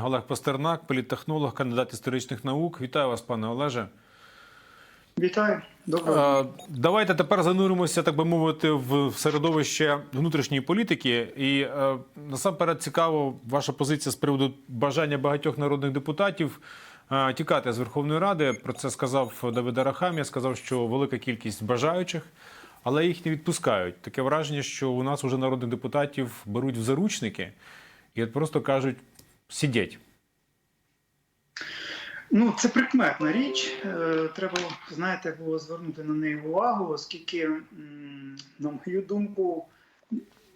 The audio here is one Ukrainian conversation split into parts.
Олег Пастернак, політтехнолог, кандидат історичних наук. Вітаю вас, пане Олеже. Вітаю, доброго. Е, Давайте тепер зануримося, так би мовити, в середовище внутрішньої політики. І е, насамперед цікаво ваша позиція з приводу бажання багатьох народних депутатів е, тікати з Верховної Ради. Про це сказав Давид Арахамія. Сказав, що велика кількість бажаючих, але їх не відпускають. Таке враження, що у нас вже народних депутатів беруть в заручники і просто кажуть сидіть. Ну, це прикметна річ. Е, Треба, знаєте, було звернути на неї увагу, оскільки, на мою думку,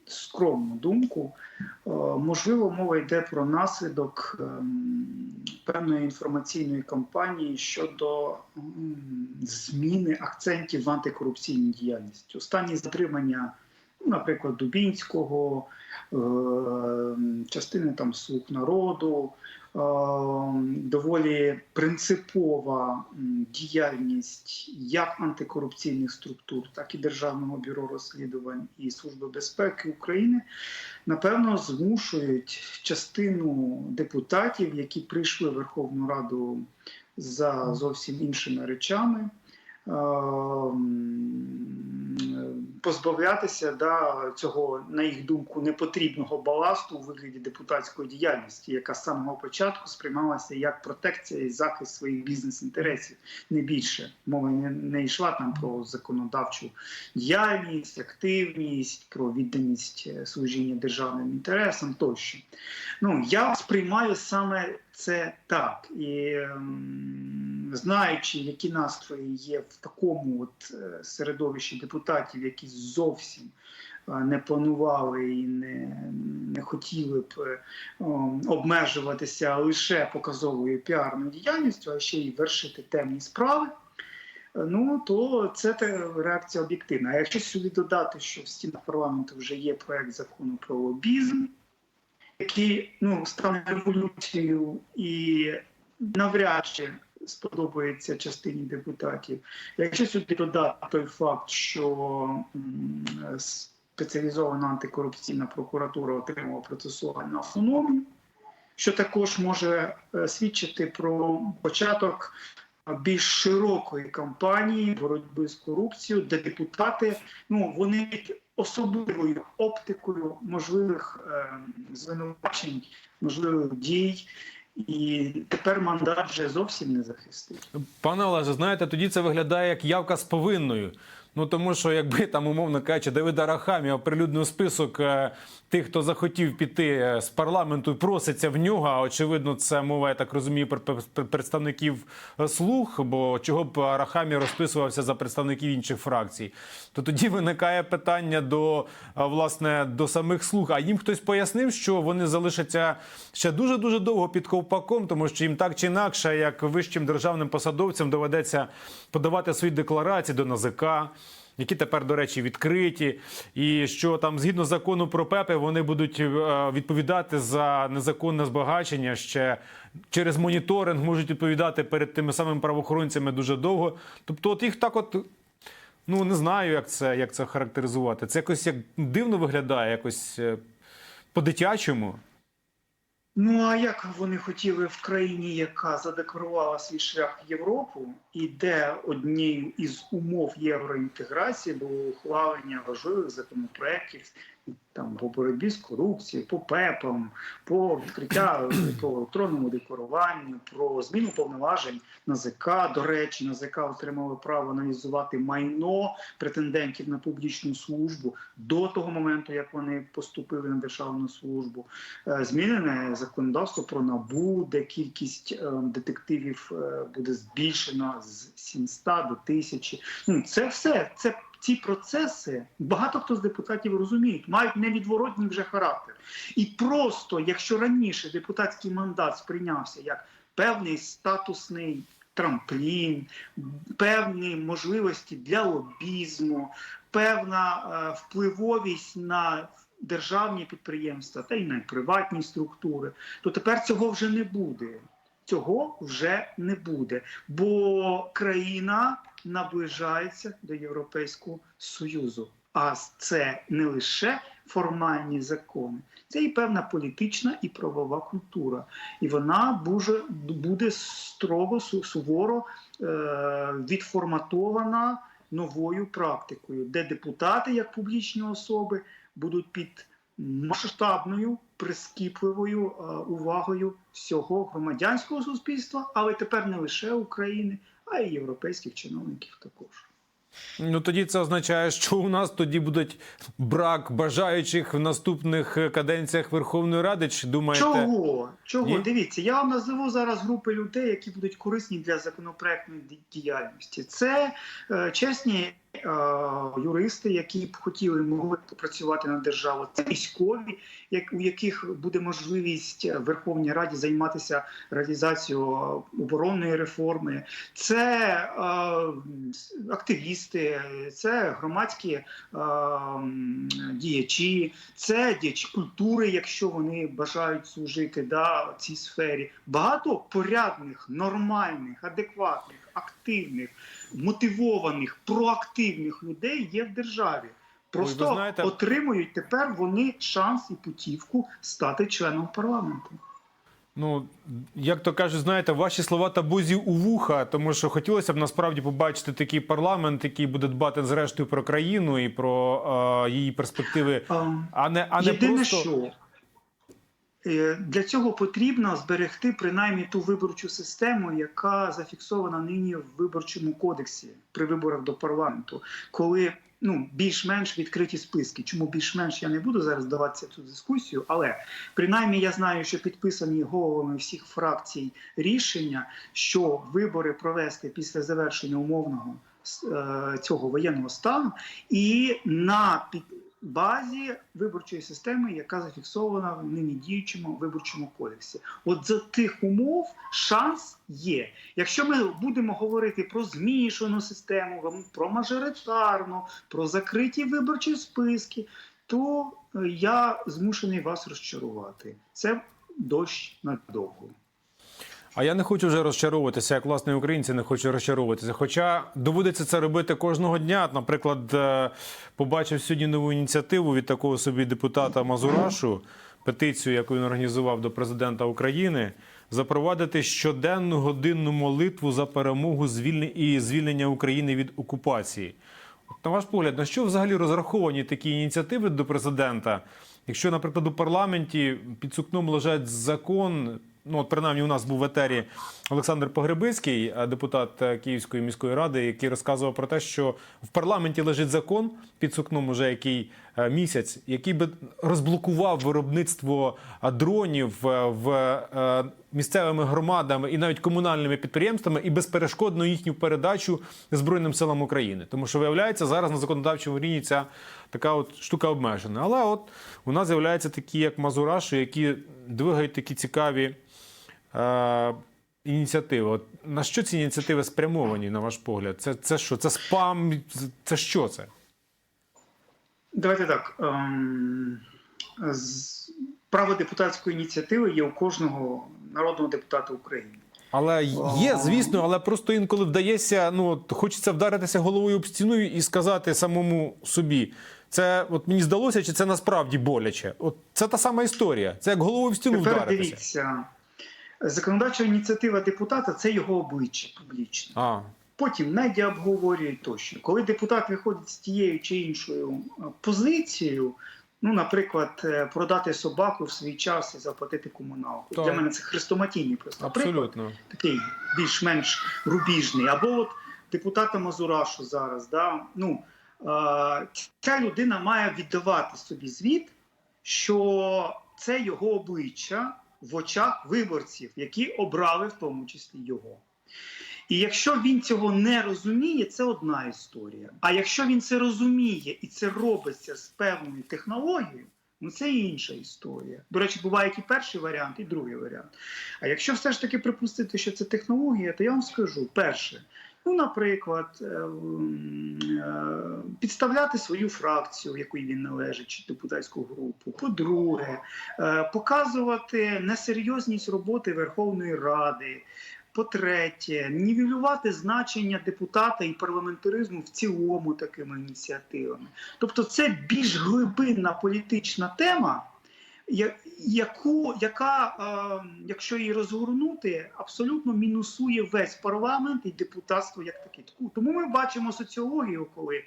скромну думку, е, можливо, мова йде про наслідок ем, певної інформаційної кампанії щодо зміни акцентів в антикорупційній діяльності. Останні затримання, наприклад, Дубінського, частини там слуг народу. е, Доволі принципова діяльність як антикорупційних структур, так і Державного бюро розслідувань і Служби безпеки України напевно змушують частину депутатів, які прийшли в Верховну Раду за зовсім іншими речами. Позбавлятися да, цього, на їх думку, непотрібного баласту у вигляді депутатської діяльності, яка з самого початку сприймалася як протекція і захист своїх бізнес-інтересів, не більше. Мова не, не йшла там про законодавчу діяльність, активність, про відданість е, служіння державним інтересам тощо. Ну, я сприймаю саме це так. І ем, знаючи, які настрої є в такому от е, середовищі депутатів, які зовсім е, не планували і не, не хотіли б е, ем, обмежуватися лише показовою піарною діяльністю, а ще й вершити темні справи. Ну, то це реакція об'єктивна. А якщо сюди додати, що в стінах парламенту вже є проект закону про лобізм, який ну, стане революцією і навряд чи сподобається частині депутатів. Якщо сюди додати той факт, що спеціалізована антикорупційна прокуратура отримала процесуальну автономію, що також може е, свідчити про початок більш широкої кампанії боротьби з корупцією, де депутати ну вони особливою оптикою можливих е, звинувачень, можливих дій. І тепер мандат вже зовсім не захистить. Пане Олеже, знаєте, тоді це виглядає як явка з повинною. Ну тому що якби там, умовно кажучи, Давид Арахамія оприлюднив список е, тих, хто захотів піти е, з парламенту і проситься в нього. Очевидно, це мова, я так розумію, про представників е, слуг. Бо чого б Арахамія розписувався за представників інших фракцій? То тоді виникає питання до власне до самих слуг. А їм хтось пояснив, що вони залишаться ще дуже дуже довго під ковпаком, тому що їм так чи інакше, як вищим державним посадовцям, доведеться подавати свої декларації до НАЗК які тепер, до речі, відкриті, і що там згідно закону про ПЕПи вони будуть е, відповідати за незаконне збагачення ще через моніторинг можуть відповідати перед тими самими правоохоронцями дуже довго. Тобто, от їх так, от ну не знаю, як це як це характеризувати. Це якось як дивно виглядає, якось е, по-дитячому. Ну а як вони хотіли в країні, яка задекларувала свій шлях в Європу, і де однією із умов євроінтеграції було ухвалення важливих законопроєктів там по боротьбі з корупцією, по ПЕПам, по відкриття по електронному декларуванню, про зміну повноважень НАЗК. До речі, НАЗК отримали право аналізувати майно претендентів на публічну службу до того моменту, як вони поступили на державну службу. Е, Змінене законодавство про набу, де кількість е, детективів е, буде збільшена з 700 до 1000. Ну це все це. Ці процеси багато хто з депутатів розуміють, мають невідворотній вже характер. І просто, якщо раніше депутатський мандат сприйнявся як певний статусний трамплін, певні можливості для лобізму, певна е, впливовість на державні підприємства та й на приватні структури, то тепер цього вже не буде. Цього вже не буде, бо країна наближається до Європейського Союзу. А це не лише формальні закони. Це і певна політична і правова культура. І вона буде, строго суворо е, відформатована новою практикою, де депутати, як публічні особи, будуть під масштабною прискіпливою е, увагою всього громадянського суспільства, але тепер не лише України, а й європейських чиновників також. Ну тоді це означає, що у нас тоді будуть брак бажаючих в наступних е, каденціях Верховної Ради. Чи думаєте? Чого? Чого? Ні? Дивіться, я вам назову зараз групи людей, які будуть корисні для законопроектної діяльності. Це е, чесні юристи, які б хотіли могли б працювати на державу. Це військові, як, у яких буде можливість Верховній Раді займатися реалізацією оборонної реформи. Це активісти, це громадські діячі, це діячі культури, якщо вони бажають служити да, цій сфері. Багато порядних, нормальних, адекватних, активних, мотивованих, проактивних людей є в державі. Просто ви знаєте- отримують тепер вони шанс і путівку стати членом парламенту. Ну як то кажуть, знаєте, ваші слова та бузі у вуха, тому що хотілося б насправді побачити такий парламент, який буде дбати зрештою про країну і про е, її перспективи, А, а не а не Єдине, просто що для цього потрібно зберегти принаймні ту виборчу систему, яка зафіксована нині в виборчому кодексі при виборах до парламенту, коли ну більш-менш відкриті списки. Чому більш-менш я не буду зараз даватися цю дискусію, але принаймні я знаю, що підписані головами всіх фракцій рішення, що вибори провести після завершення умовного е, цього воєнного стану, і на під базі виборчої системи, яка зафіксована в нині діючому виборчому кодексі. От за тих умов шанс є. Якщо ми будемо говорити про змішану систему, про мажоритарну, про закриті виборчі списки, то е, я змушений вас розчарувати. Це дощ надовго. А я не хочу вже розчаровуватися, як власне українці не хочуть розчаровуватися. Хоча доводиться це робити кожного дня. Наприклад, е, побачив сьогодні нову ініціативу від такого собі депутата Мазурашу, петицію, яку він організував до президента України, запровадити щоденну годинну молитву за перемогу і звільнення України від окупації. От, на ваш погляд, на що взагалі розраховані такі ініціативи до президента? Якщо, наприклад, у парламенті під сукном лежать закон, ну от принаймні у нас був в етері Олександр Погребицький, е, депутат е, Київської міської ради, який розказував про те, що в парламенті лежить закон під сукном уже який е, місяць, який би розблокував виробництво дронів в місцевими громадами і навіть комунальними підприємствами і безперешкодно їхню передачу Збройним силам України. Тому що виявляється, зараз на законодавчому рівні ця така от штука обмежена. Але от у нас з'являються такі, як Мазураші, які двигають такі цікаві ініціативи. От на що ці ініціативи спрямовані, на ваш погляд? Це, це що? Це спам? Це що це? Давайте так. Ем, право депутатської ініціативи є у кожного народного депутата України. Але є, звісно, але просто інколи вдається, ну от хочеться вдаритися головою об стіну і сказати самому собі. Це от мені здалося, чи це насправді боляче? От це та сама історія. Це як головою в стіну Тепер вдаритися. дивіться, законодавча ініціатива депутата це його обличчя публічне. А, Потім медіа обговорюють тощо. Коли депутат виходить з тією чи іншою позицією, ну, наприклад, е, продати собаку в свій час і заплатити комуналку. Так. Для мене це хрестоматійний просто приклад. такий більш-менш рубіжний. Або от депутата Мазурашу зараз. Да? Ну, е, ця людина має віддавати собі звіт, що це його обличчя в очах виборців, які обрали в тому числі його. І якщо він цього не розуміє, це одна історія. А якщо він це розуміє і це робиться з певною технологією, ну це інша історія. До речі, бувають і перший варіант, і другий варіант. А якщо все ж таки припустити, що це технологія, то я вам скажу: перше, ну, наприклад, е, е, підставляти свою фракцію, в якій він належить, чи депутатську групу. По-друге, е, показувати несерйозність роботи Верховної Ради. по-третє, нівелювати значення депутата і парламентаризму в цілому такими ініціативами. Тобто, це більш глибинна політична тема, яку, яка, е, якщо її розгорнути, абсолютно мінусує весь парламент і депутатство як таке. Тому ми бачимо соціологію, коли е,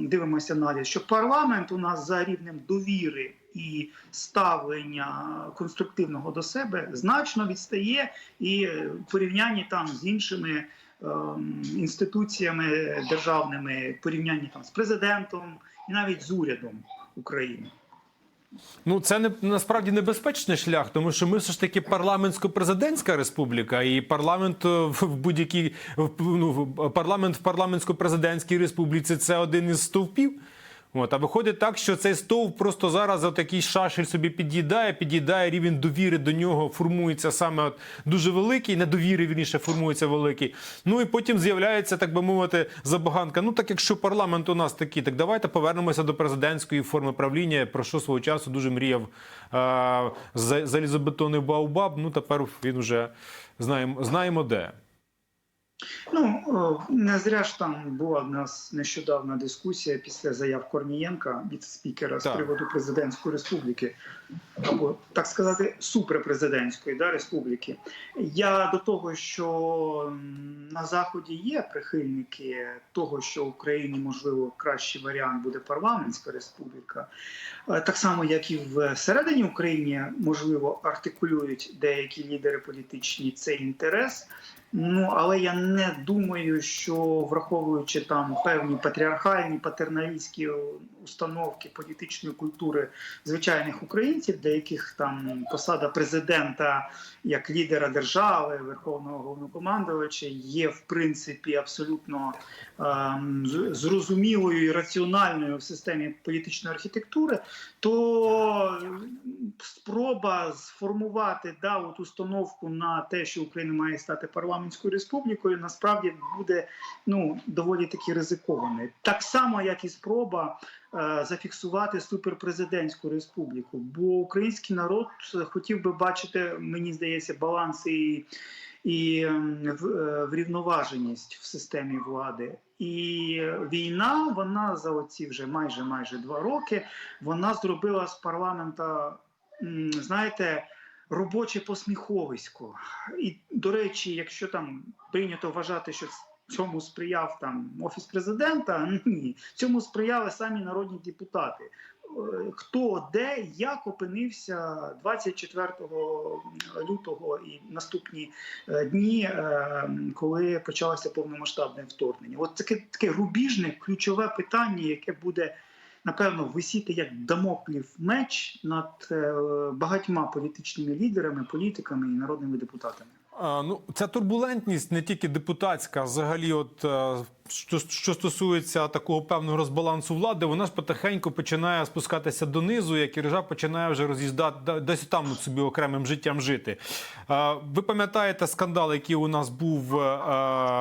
дивимося аналіз, що парламент у нас за рівнем довіри і ставлення конструктивного до себе значно відстає і е, в порівнянні там з іншими. ем, Інституціями державними порівнянні там з президентом і навіть з урядом України. Ну, це не насправді небезпечний шлях, тому що ми все ж таки парламентсько-президентська республіка, і парламент е, в будь-якій ну, парламент в парламентсько-президентській республіці це один із стовпів. От, а виходить так, що цей стовп просто зараз отакий шашель собі під'їдає, під'їдає рівень довіри до нього формується саме от дуже великий, недовіри вірніше формується великий. Ну і потім з'являється, так би мовити, забаганка. Ну так якщо парламент у нас такий, так давайте повернемося до президентської форми правління, про що свого часу дуже мріяв е- залізобетонний Баубаб. Ну тепер він вже знаємо, знаємо де. Ну не зря ж там була в нас нещодавна дискусія після заяв Корнієнка від спікера з приводу президентської республіки, або так сказати, суперпрезидентської да, республіки. Я до того, що на заході є прихильники того, що в Україні можливо кращий варіант буде парламентська республіка. Е, Так само, як і всередині України, можливо, артикулюють деякі лідери політичні цей інтерес. Ну, але я не думаю, що враховуючи там певні патріархальні патерналістські установки політичної культури звичайних українців, для яких там посада президента як лідера держави, верховного головнокомандувача є в принципі абсолютно ем, зрозумілою і раціональною в системі політичної архітектури, то спроба сформувати да, от установку на те, що Україна має стати парламентською республікою, насправді буде ну доволі таки ризикованою. Так само, як і спроба е, зафіксувати суперпрезидентську республіку. Бо український народ хотів би бачити, мені здається, баланс і. І ем, е, врівноваженість в системі влади, і війна, вона за оці вже майже майже два роки, вона зробила з парламента, знаєте, робоче посміховисько. І, до речі, якщо там прийнято вважати, що цьому сприяв там офіс президента, ні, цьому сприяли самі народні депутати. Е, Хто де як опинився 24 лютого і наступні е, дні, е, коли почалося повномасштабне вторгнення? От таке таке рубіжне, ключове питання, яке буде напевно висіти як дамоклів меч над е, багатьма політичними лідерами, політиками і народними депутатами. Ну, ця турбулентність не тільки депутатська, взагалі, от е, що, що стосується такого певного розбалансу влади, вона ж потихеньку починає спускатися донизу, як і режа починає вже роз'їздати десь там собі окремим життям жити. Ви пам'ятаєте скандал, який у нас був е,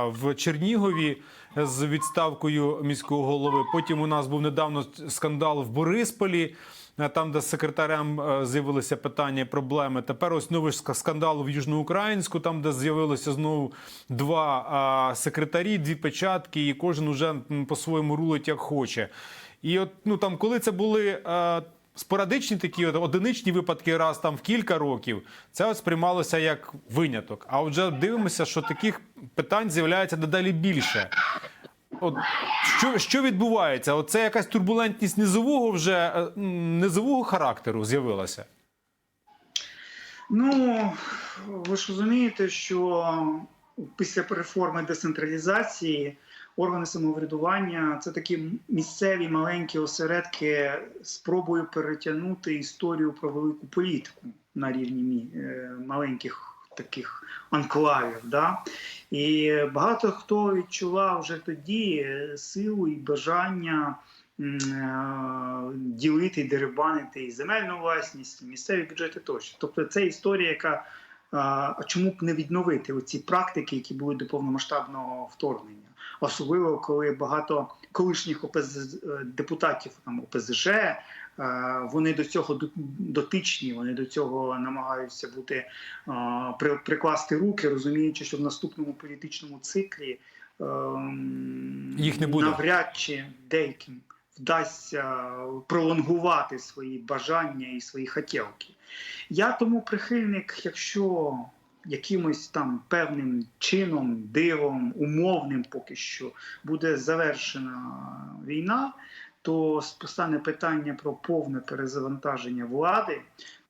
в Чернігові з відставкою міського голови? Потім у нас був недавно скандал в Борисполі. Е, Там, де з секретарем е, з'явилися питання проблеми. Тепер ось новий ска- скандал в Южноукраїнську, там, де з'явилося знову два секретарі, дві печатки, і кожен уже по-своєму рулить як хоче. І от ну там, коли це були. е, Спорадичні такі от, одиничні випадки раз там в кілька років, це от сприймалося як виняток. А вже дивимося, що таких питань з'являється дедалі більше. От що, що відбувається? Оце якась турбулентність низового вже е, низового характеру з'явилася. Ну ви ж розумієте, що після реформи децентралізації органи самоврядування це такі місцеві маленькі осередки спробою перетягнути історію про велику політику на рівні е, маленьких таких анклавів. Да? І багато хто відчував вже тоді е, силу і бажання е, ділити, і дерибанити і земельну власність, і місцеві бюджети тощо. Тобто це історія, яка А чому б не відновити оці практики, які були до повномасштабного вторгнення? Особливо коли багато колишніх ОПЗ депутатів там ОПЗЖ, е, вони до цього дотичні, вони до цього намагаються бути е, прикласти руки, розуміючи, що в наступному політичному циклі ем, Їх не буде. навряд чи деяким вдасться пролонгувати свої бажання і свої хотілки. Я тому прихильник, якщо якимось там певним чином, дивом, умовним поки що буде завершена війна, то стане питання про повне перезавантаження влади,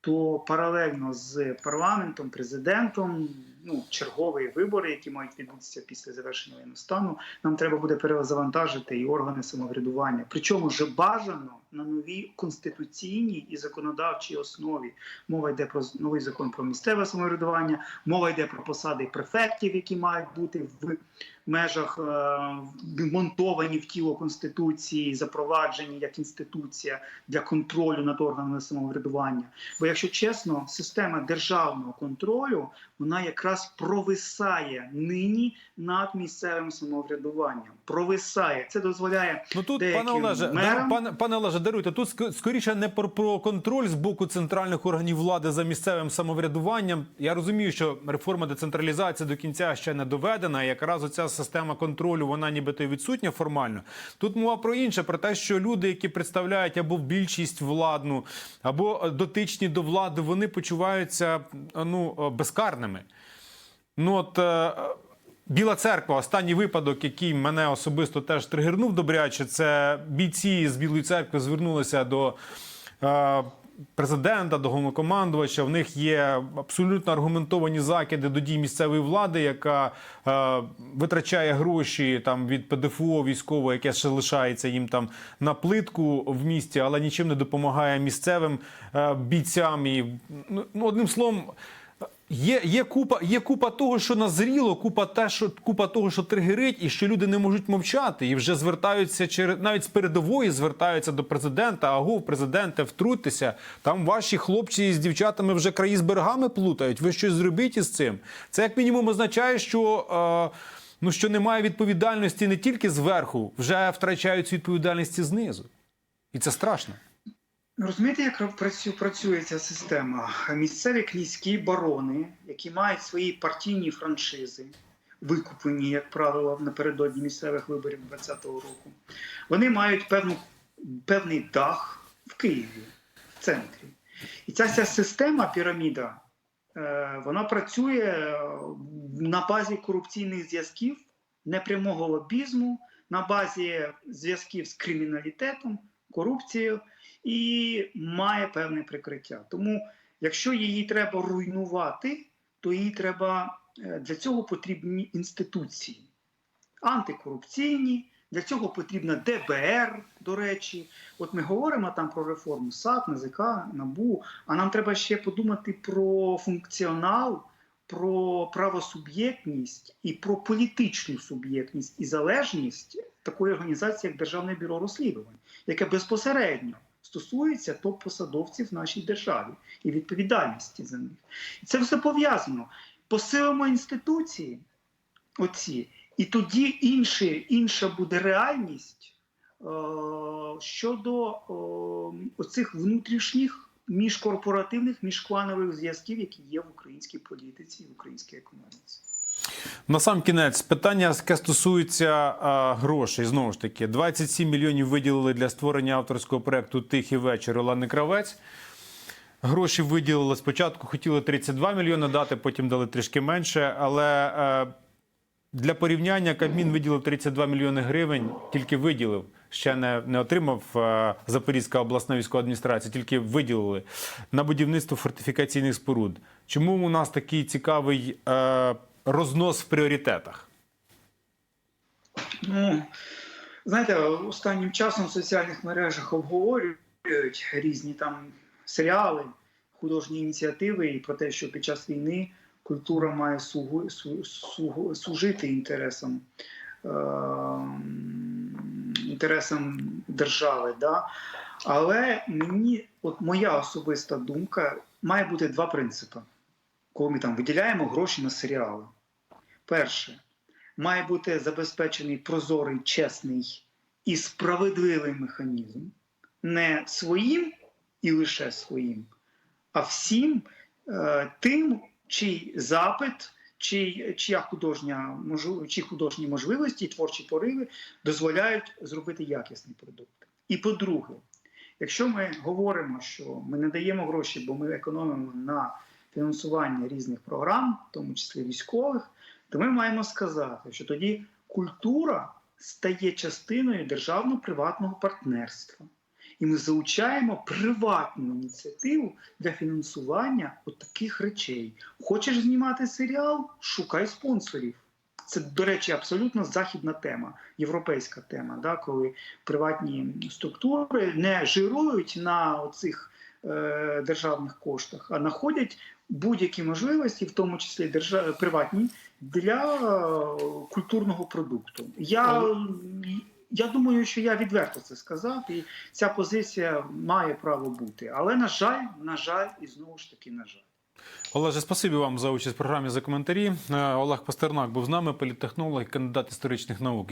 то паралельно з парламентом, президентом, ну, чергові вибори, які мають відбутися після завершення воєнного стану, нам треба буде перезавантажити і органи самоврядування. Причому вже бажано на новій конституційній і законодавчій основі. Мова йде про новий закон про місцеве самоврядування, мова йде про посади префектів, які мають бути в межах е, вмонтовані в тіло конституції, запроваджені як інституція для контролю над органами самоврядування. Бо, якщо чесно, система державного контролю вона якраз провисає нині над місцевим самоврядуванням. Провисає це дозволяє Ну тут, пане Олеже, мерам- пане, пане Олеже, даруйте, тут скоріше не про, про контроль з боку центральних органів влади за місцевим самоврядуванням. Я розумію, що реформа децентралізації до кінця ще не доведена. Якраз оця система контролю, вона нібито відсутня формально. Тут мова про інше, про те, що люди, які представляють або більшість владну, або е, дотичні до влади, вони почуваються ну е, безкарними. Ну от е, Біла церква, останній випадок, який мене особисто теж тригернув добряче, це бійці з Білої церкви звернулися до е, президента, до головнокомандувача. В них є абсолютно аргументовані закиди до дій місцевої влади, яка е, витрачає гроші там від ПДФО військового, яке ще лишається їм там на плитку в місті, але нічим не допомагає місцевим е, бійцям. І ну, ну, одним словом. Є, є, купа, є купа того, що назріло, купа, те, що, купа того, що тригерить, і що люди не можуть мовчати, і вже звертаються через навіть з передової звертаються до президента. Агов, президенте, втрутьтеся. Там ваші хлопці з дівчатами вже краї з берегами плутають. Ви щось зробіть із цим. Це як мінімум означає, що. Е, Ну, що немає відповідальності не тільки зверху, вже втрачають відповідальності знизу. І це страшно. Розумієте, як працює ця система? Місцеві князькі барони, які мають свої партійні франшизи, викуплені, як правило, напередодні місцевих виборів 2020 року, вони мають певну, певний дах в Києві, в центрі. І ця вся система піраміда, е, вона працює е, на базі корупційних зв'язків, непрямого лобізму, на базі зв'язків з криміналітетом, корупцією і має певне прикриття. Тому, якщо її треба руйнувати, то її треба е, для цього потрібні інституції антикорупційні. Для цього потрібна ДБР, до речі. От ми говоримо там про реформу САП, НАЗК, НАБУ, а нам треба ще подумати про функціонал, про правосуб'єктність і про політичну суб'єктність і залежність такої організації, як Державне бюро розслідувань, яке безпосередньо стосується топ-посадовців в нашій державі і відповідальності за них. І це все пов'язано. Посилимо інституції, оці, і тоді інші, інша буде реальність е, щодо е, оцих внутрішніх міжкорпоративних, міжкланових зв'язків, які є в українській політиці і в українській економіці. На сам кінець питання, яке стосується а, грошей. Знову ж таки, 27 мільйонів виділили для створення авторського проекту Тихий вечір Олени Кравець. Гроші виділили спочатку, хотіли 32 мільйони дати, потім дали трішки менше. Але е, для порівняння Кабмін виділив 32 мільйони гривень, тільки виділив. Ще не, не отримав е, Запорізька обласна військова адміністрація, тільки виділили на будівництво фортифікаційних споруд. Чому у нас такий цікавий е, рознос в пріоритетах? Ну, знаєте, останнім часом в соціальних мережах обговорюють різні там серіали, художні ініціативи і про те, що під час війни культура має сугу, су, су, служити інтересам, е, інтересам держави. Да? Але мені, от моя особиста думка, має бути два принципи. Коли ми там виділяємо гроші на серіали. Перше, має бути забезпечений прозорий, чесний і справедливий механізм, не своїм і лише своїм, а всім е, тим, чий запит, чий, чия художня можу- чи художні можливості, творчі пориви дозволяють зробити якісний продукт. І по-друге, якщо ми говоримо, що ми не даємо гроші, бо ми економимо на фінансування різних програм, в тому числі військових, то ми маємо сказати, що тоді культура стає частиною державно-приватного партнерства. І ми залучаємо приватну ініціативу для фінансування от таких речей. Хочеш знімати серіал? Шукай спонсорів. Це, до речі, абсолютно західна тема, європейська тема, да, коли приватні структури не жирують на цих е, державних коштах, а знаходять будь-які можливості, в тому числі держав... приватні, для е, культурного продукту. Я, я думаю, що я відверто це сказав, і ця позиція має право бути. Але на жаль, на жаль, і знову ж таки, на жаль. Олеже, спасибі вам за участь в програмі за коментарі. Е, Олег Пастернак був з нами, політтехнолог, кандидат історичних наук.